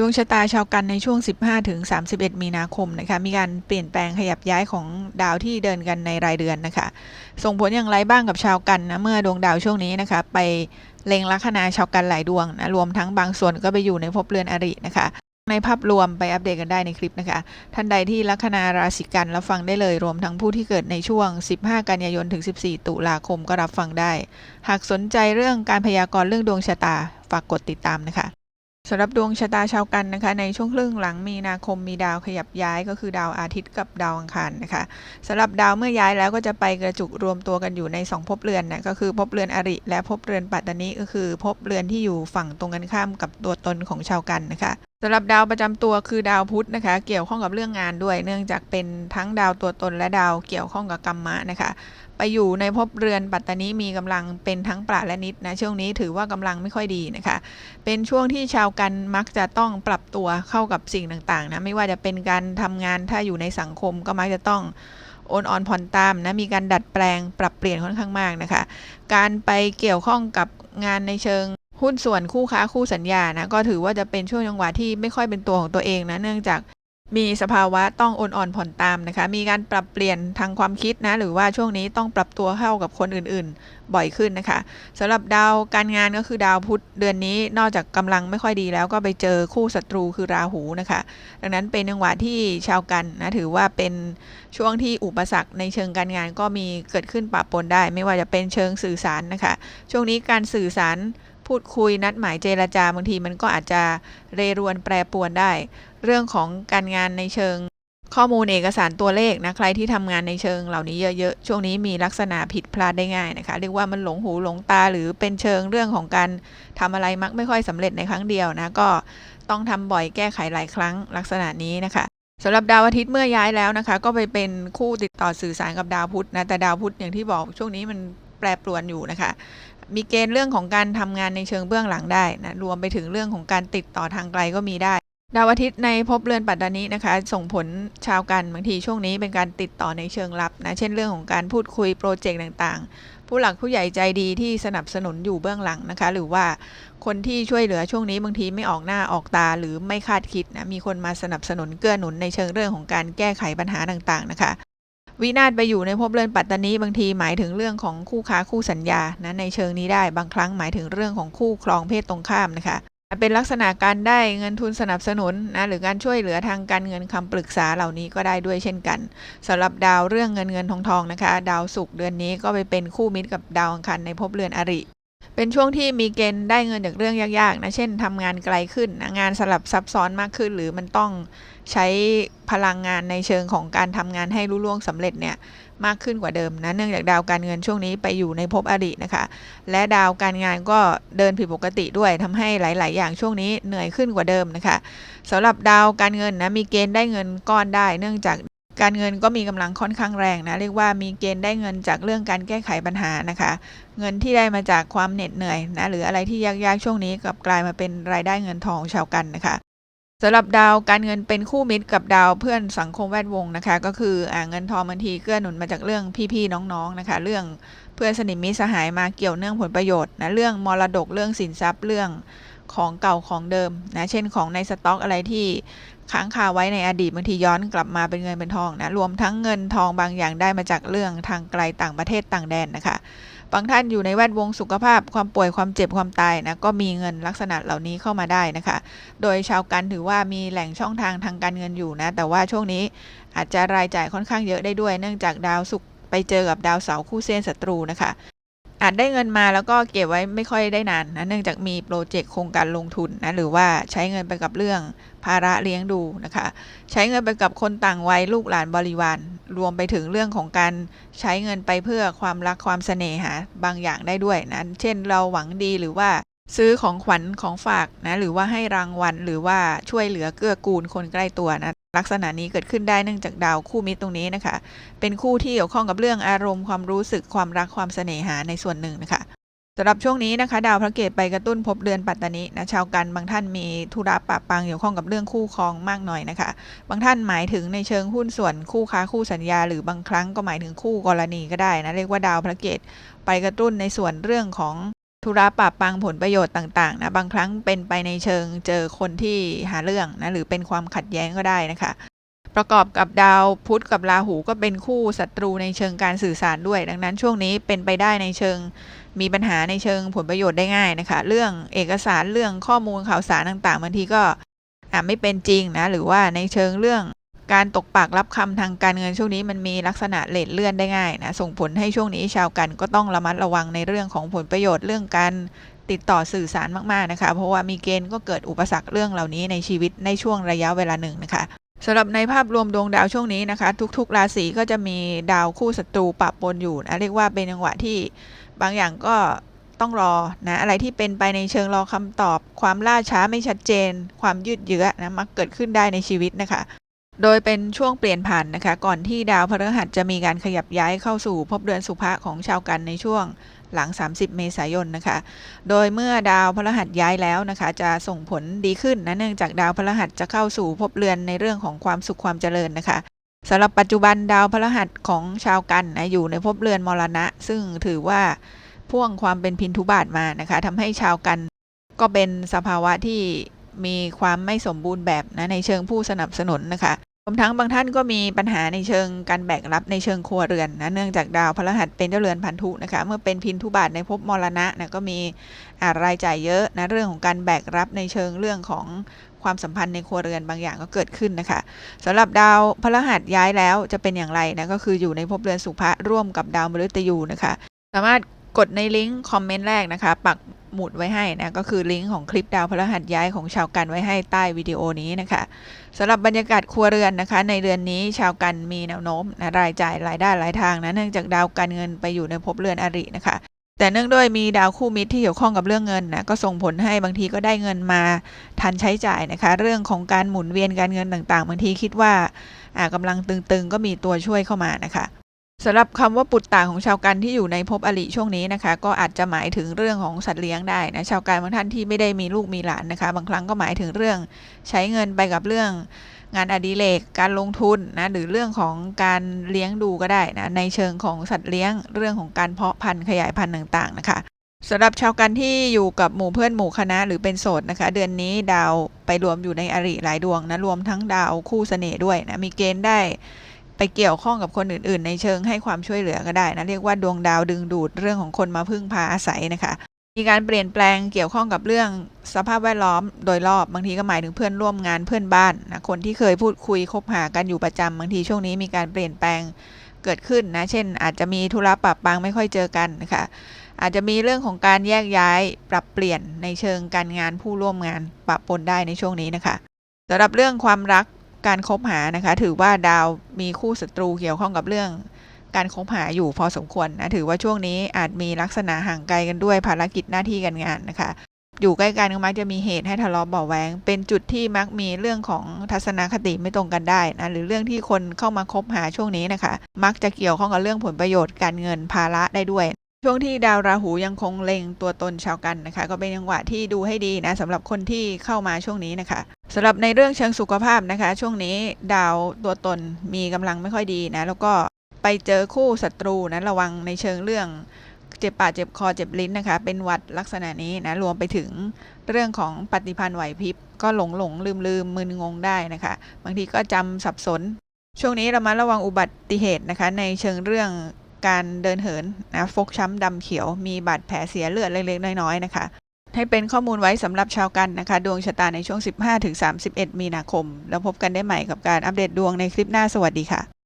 ดวงชะตาชาวกันในช่วง 15ถึง31 มีนาคมนะคะ มีการเปลี่ยนแปลงขยับย้ายของดาวที่เดินกันในรายเดือนนะคะ ส่งผลอย่างไรบ้างกับชาวกันนะเมื่อดวงดาวช่วงนี้นะคะ ไปเล็งลัคนาชาวกันหลายดวงนะรวมทั้งบางส่วนก็ไปอยู่ในภพเรือนอรินะคะ ในภาพรวมไปอัปเดตกันได้ในคลิปนะคะ ท่านใดที่ลัคนาราศีกันรับฟังได้เลย รวมทั้งผู้ที่เกิดในช่วง 15 กันยายนถึง 14 ตุลาคมก็รับฟังได้ หากสนใจเรื่องการพยากรณ์เรื่องดวงชะตาฝากกดติดตามนะคะ สำหรับดวงชะตาชาวกันนะคะ ในช่วงครึ่งหลังมีนาคมมีดาวขยับย้ายก็คือดาวอาทิตย์กับดาวอังคารนะคะสำหรับดาวเมื่อย้ายแล้วก็จะไปกระจุกรวมตัวกันอยู่ใน 2ภพเรือนนะก็คือภพเรือนอริ และภพเรือนปัตตานิก็คือภพเรือนที่อยู่ฝั่งตรงกันข้ามกับตัวตนของชาวกันนะคะ สำหรับดาวประจำตัวคือดาวพุธนะคะ เกี่ยวข้องกับเรื่องงานด้วย เนื่องจากเป็นทั้งดาวตัวตนและดาวเกี่ยวข้องกับกรรมะนะคะ ไปอยู่ในภพเรือนปัตตานีมีกำลังเป็นทั้งประและนิดนะช่วงนี้ถือว่ากำลังไม่ค่อยดีนะคะ เป็นช่วงที่ชาวกันมักจะต้องปรับตัวเข้ากับสิ่งต่างๆนะไม่ว่าจะเป็นการทำงานถ้าอยู่ในสังคมก็มักจะต้องโอนอ่อนผ่อนตามนะมีการดัดแปลงปรับเปลี่ยนค่อนข้างมากนะคะ การไปเกี่ยวข้องกับงานในเชิง หุ้นส่วนคู่ค้าคู่สัญญานะก็ถือว่าจะเป็นช่วงจังหวะที่ไม่ค่อยเป็นตัวของตัวเองนะเนื่องจากมีสภาวะต้องโอนอ่อนผ่อนตามนะคะ มีการปรับเปลี่ยนทางความคิดนะ หรือว่าช่วงนี้ต้องปรับตัวเข้ากับคนอื่นๆ บ่อยขึ้นนะคะสำหรับดาวการงานก็คือดาวพุธเดือนนี้นอกจากกำลังไม่ค่อยดีแล้วก็ไปเจอคู่ศัตรูคือราหูนะคะ ดังนั้นเป็นจังหวะที่ชาวกันนะถือว่าเป็นช่วงที่อุปสรรคในเชิงการงานก็มีเกิดขึ้นปะปนได้ ไม่ว่าจะเป็นเชิงสื่อสารนะคะ ช่วงนี้การสื่อสาร พูดคุยนัดหมายเจรจาบางทีมันก็อาจจะเรรวนแปรปวนได้ เรื่องของการงานในเชิงข้อมูลเอกสารตัวเลขนะใครที่ทำงานในเชิงเหล่านี้เยอะๆ ช่วงนี้มีลักษณะผิดพลาดได้ง่ายนะคะ เรียกว่ามันหลงหูหลงตาหรือเป็นเชิงเรื่องของการทำอะไรมักไม่ค่อยสำเร็จในครั้งเดียวนะก็ต้องทำบ่อยแก้ไขหลายครั้งลักษณะนี้นะคะสำหรับดาวอาทิตย์เมื่อย้ายแล้วนะคะ ก็ไปเป็นคู่ติดต่อสื่อสารกับดาวพุธนะแต่ดาวพุธอย่างที่บอกช่วงนี้มันแปรปรวนอยู่นะคะ มีเกณฑ์เรื่องของการทำงานในเชิงเบื้องหลังได้นะรวมไปถึงเรื่องของการติดต่อทางไกลก็มีได้ ดาวอาทิตย์ในภพเรือนปัตตานีนะคะ ส่งผลชาวกันบางทีช่วงนี้เป็นการติดต่อในเชิงลับนะเช่นเรื่องของการพูดคุยโปรเจกต์ต่างๆ ผู้หลักผู้ใหญ่ใจดีที่สนับสนุนอยู่เบื้องหลังนะคะ หรือว่าคนที่ช่วยเหลือช่วงนี้บางทีไม่ออกหน้าออกตาหรือไม่คาดคิดนะมีคนมาสนับสนุนเกื้อหนุนในเชิงเรื่องของการแก้ไขปัญหาต่างๆนะคะ วินาศไปอยู่ในภพเรือนปัตตานีบางทีหมายถึงเรื่องของคู่ค้าคู่สัญญานะในเชิงนี้ได้บางครั้งหมายถึงเรื่องของคู่ครองเพศตรงข้ามนะคะ เป็นลักษณะการได้เงินทุนสนับสนุนนะหรือการช่วยเหลือทางการเงินคำปรึกษาเหล่านี้ก็ได้ด้วยเช่นกันสำหรับดาวเรื่องเงินเงินทองทองนะคะ ดาวศุกร์เดือนนี้ก็ไปเป็นคู่มิตรกับดาวอังคารในภพเรือนอริเป็นช่วงที่มีเกณฑ์ได้เงินจากเรื่องยากๆนะ เช่นทำงานไกลขึ้นนะงานสลับซับซ้อนมากขึ้น หรือมันต้อง ใช้พลังงานในเชิงของการทำงานให้รุ่ล่วงสำเร็จเนี่ยมากขึ้นกว่าเดิมนะเนื่องจากดาวการเงินช่วงนี้ไปอยู่ในภพอรินะคะ และดาวการงานก็เดินผิดปกติด้วยทำให้หลาย ๆ อย่างช่วงนี้เหนื่อยขึ้นกว่าเดิมนะคะสำหรับดาวการเงินนะมีเกณฑ์ได้เงินก้อนได้ เนื่องจากการเงินก็มีกำลังค่อนข้างแรงนะเรียกว่ามีเกณฑ์ได้เงินจากเรื่องการแก้ไขปัญหานะคะ เงินที่ได้มาจากความเหน็ดเหนื่อยนะหรืออะไรที่ยาก ๆ ช่วงนี้กลับกลายมาเป็นรายได้เงินทองชาวกันนะคะ สำหรับดาวการเงินเป็นคู่มิตรกับดาวเพื่อนสังคมแวดวงนะคะ ก็คืออ่าเงินทองบางทีเกื้อหนุนมาจากเรื่องพี่ๆน้องๆนะคะ เรื่องเพื่อนสนิทมิตรสหายมาเกี่ยวเนื่องผลประโยชน์นะเรื่องมรดกเรื่องสินทรัพย์เรื่องของเก่าของเดิมนะเช่นของในสต็อกอะไรที่ค้างคาไว้ในอดีตบางทีย้อนกลับมาเป็นเงินเป็นทองนะรวมทั้งเงินทองบางอย่างได้มาจากเรื่องทางไกลต่างประเทศต่างแดนนะคะ บางท่านอยู่ในแวดวงสุขภาพ ความป่วยความเจ็บความตายนะก็มีเงินลักษณะเหล่านี้เข้ามาได้นะคะ โดยชาวกันถือว่ามีแหล่งช่องทางทางการเงินอยู่นะแต่ว่าช่วงนี้อาจจะรายจ่ายค่อนข้างเยอะได้ด้วย เนื่องจากดาวศุกร์ไปเจอกับดาวเสาร์คู่เส้นศัตรูนะคะอาจได้เงินมาแล้วก็เก็บไว้ไม่ค่อยได้นานนะเนื่องจากมีโปรเจกต์โครงการลงทุนนะหรือว่าใช้เงินไปกับเรื่องาระเลี้ยงดูนะคะ ใช้เงินไปกับคนต่างวัยลูกหลานบริวาร รวมไปถึงเรื่องของการใช้เงินไปเพื่อความรักความเสน่หาบางอย่างได้ด้วยนะ เช่นเราหวังดีหรือว่าซื้อของขวัญของฝากนะหรือว่าให้รางวัลหรือว่าช่วยเหลือเกื้อกูลคนใกล้ตัวนะลักษณะนี้เกิดขึ้นได้เนื่องจากดาวคู่มิตรตรงนี้นะคะ เป็นคู่ที่เกี่ยวข้องกับเรื่องอารมณ์ความรู้สึกความรักความเสน่หาในส่วนหนึ่งนะคะ สำหรับช่วงนี้นะคะ ดาวพระเกตไปกระตุ้นพบเดือนปัตตานีนะชาวกันบางท่านมีธุระปะปังเกี่ยวข้องกับเรื่องคู่ครองมากหน่อยนะคะ บางท่านหมายถึงในเชิงหุ้นส่วนคู่ค้าคู่สัญญา หรือบางครั้งก็หมายถึงคู่กรณีก็ได้นะเรียกว่าดาวพระเกตไปกระตุ้นในส่วนเรื่องของธุระปะปังผลประโยชน์ต่างๆนะบางครั้งเป็นไปในเชิงเจอคนที่หาเรื่องนะหรือเป็นความขัดแย้งก็ได้นะคะ ประกอบกับดาวพุธกับราหูก็เป็นคู่ศัตรูในเชิงการสื่อสารด้วย ดังนั้นช่วงนี้เป็นไปได้ในเชิงมีปัญหาในเชิงผลประโยชน์ได้ง่ายนะคะ เรื่องเอกสารเรื่องข้อมูลข่าวสารต่างๆบางทีก็อาไม่เป็นจริงนะ หรือว่าในเชิงเรื่องการตกปากรับคำทางการเงินช่วงนี้มันมีลักษณะเลทเลื่อนได้ง่ายนะส่งผลให้ช่วงนี้ชาวกันก็ต้องระมัดระวังในเรื่องของผลประโยชน์เรื่องการติดต่อสื่อสารมากๆนะคะ เพราะว่ามีเกณฑ์ก็เกิดอุปสรรคเรื่องเหล่านี้ในชีวิตในช่วงระยะเวลาหนึ่งนะคะ สำหรับในภาพรวมดวงดาวช่วงนี้นะคะ ทุกๆ ราศีก็จะมีดาวคู่ศัตรูปะปนอยู่นะเรียกว่าเป็นจังหวะที่บางอย่างก็ต้องรอนะอะไรที่เป็นไปในเชิงรอคำตอบ ความล่าช้าไม่ชัดเจน ความยืดเยื้อนะมักเกิดขึ้นได้ในชีวิตนะคะ โดยเป็นช่วงเปลี่ยนผ่านนะคะ ก่อนที่ดาวพฤหัสจะมีการขยับย้ายเข้าสู่ภพเดือนสุภะของชาวกันในช่วงหลัง 30 เมษายนนะคะ โดยเมื่อดาวพฤหัสย้ายแล้วนะคะ จะส่งผลดีขึ้นนะเนื่องจากดาวพฤหัสจะเข้าสู่ภพเรือนในเรื่องของความสุขความเจริญนะคะสำหรับปัจจุบันดาวพฤหัสของชาวกันนะอยู่ในภพเรือนมรณะ ซึ่งถือว่าพ่วงความเป็นพินทุบาทมานะคะทำให้ชาวกันก็เป็นสภาวะที่มีความไม่สมบูรณ์แบบนะในเชิงผู้สนับสนุนนะคะ วมทั้งบางท่านก็มีปัญหาในเชิงการแบกรับในเชิงครัวเรือนนะเนื่องจากดาวพฤหัสเป็นเจ้าเรือนพันธุนะคะเมื่อเป็นพินทุบาทในภพมรณะนะก็มีรายจ่ายเยอะนะเรื่องของการแบกรับในเชิงเรื่องของความสัมพันธ์ในครัวเรือนบางอย่างก็เกิดขึ้นนะคะสำหรับดาวพฤหัสย้ายแล้วจะเป็นอย่างไรนะก็คืออยู่ในภพเรือนสุภะร่วมกับดาวมฤตยูนะคะ สามารถ กดในลิงก์คอมเมนต์แรกนะคะ ปักหมุดไว้ให้นะก็คือลิงก์ของคลิปดาวพฤหัสย้ายของชาวกันไว้ให้ใต้วิดีโอนี้นะคะสำหรับบรรยากาศครัวเรือนนะคะ ในเดือนนี้ชาวกันมีแนวโน้มนะรายจ่ายรายได้หลายทางนะเนื่องจากดาวการเงินไปอยู่ในภพเรือนอรินะคะ แต่เนื่องด้วยมีดาวคู่มิตรที่เกี่ยวข้องกับเรื่องเงินนะก็ส่งผลให้บางทีก็ได้เงินมาทันใช้จ่ายนะคะ เรื่องของการหมุนเวียนการเงินต่างๆ บางทีคิดว่าอ่ากำลังตึงๆ ก็มีตัวช่วยเข้ามานะคะ สำหรับคำว่าปุตตาของชาวกันที่อยู่ในภพอริช่วงนี้นะคะ ก็อาจจะหมายถึงเรื่องของสัตว์เลี้ยงได้นะชาวกันบางท่านที่ไม่ได้มีลูกมีหลานนะคะ บางครั้งก็หมายถึงเรื่องใช้เงินไปกับเรื่องงานอดิเรกการลงทุนนะหรือเรื่องของการเลี้ยงดูก็ได้นะในเชิงของสัตว์เลี้ยง เรื่องของการเพาะพันธุ์ขยายพันธุ์ต่างๆนะคะสำหรับชาวกันที่อยู่กับหมู่เพื่อนหมู่คณะหรือเป็นโสดนะคะ เดือนนี้ดาวไปรวมอยู่ในอริหลายดวงนะรวมทั้งดาวคู่เสน่ห์ด้วยนะมีเกณฑ์ได้ ไปเกี่ยวข้องกับคนอื่น ๆ ในเชิงให้ความช่วยเหลือก็ได้นะเรียกว่าดวงดาวดึงดูดเรื่องของคนมาพึ่งพาอาศัยนะคะมีการเปลี่ยนแปลงเกี่ยวข้องกับเรื่องสภาพแวดล้อมโดยรอบบางทีก็หมายถึงเพื่อนร่วมงานเพื่อนบ้านนะคนที่เคยพูดคุยคบหากันอยู่ประจำบางทีช่วงนี้มีการเปลี่ยนแปลงเกิดขึ้นนะเช่น อาจจะมีธุระปะปังไม่ค่อยเจอกันนะคะอาจจะมีเรื่องของการแยกย้ายปรับเปลี่ยนในเชิงการงานผู้ร่วมงานปะปนได้ในช่วงนี้นะคะสำหรับเรื่องความรัก การคบหานะคะ ถือว่าดาวมีคู่ศัตรูเกี่ยวข้องกับเรื่อง การคบหาอยู่พอสมควรนะถือว่าช่วงนี้อาจมีลักษณะห่างไกลกันด้วยภารกิจหน้าที่การงานนะคะ อยู่ใกล้กันก็มักจะมีเหตุให้ทะเลาะเบาะแวงเป็นจุดที่มักมีเรื่องของทัศนคติไม่ตรงกันได้นะหรือเรื่องที่คนเข้ามาคบหาช่วงนี้นะคะ มักจะเกี่ยวข้องกับเรื่องผลประโยชน์การเงินภาระได้ด้วย ช่วงที่ดาวราหูยังคงเล็งตัวตนชาวกันนะคะ ก็เป็นจังหวะที่ดูให้ดีนะสำหรับคนที่เข้ามาช่วงนี้นะคะสำหรับในเรื่องเชิงสุขภาพนะคะ ช่วงนี้ดาวตัวตนมีกำลังไม่ค่อยดีนะแล้วก็ไปเจอคู่ศัตรูนะระวังในเชิงเรื่องเจ็บปากเจ็บคอเจ็บลิ้นนะคะ เป็นวัดลักษณะนี้นะรวมไปถึงเรื่องของปฏิพันธ์ไหวพริบก็หลงหลงลืมลืมมึนงงได้นะคะ บางทีก็จำสับสน ช่วงนี้เรามาระวังอุบัติเหตุนะคะ ในเชิงเรื่อง การเดินเหินนะฟกช้ำดำเขียว มีบาดแผลเสียเลือดเล็กๆ น้อยๆนะคะ ให้เป็นข้อมูลไว้สำหรับชาวกันนะคะ ดวงชะตาในช่วง 15-31 มีนาคม แล้วพบกันได้ใหม่กับการอัปเดตดวงในคลิปหน้าสวัสดีค่ะ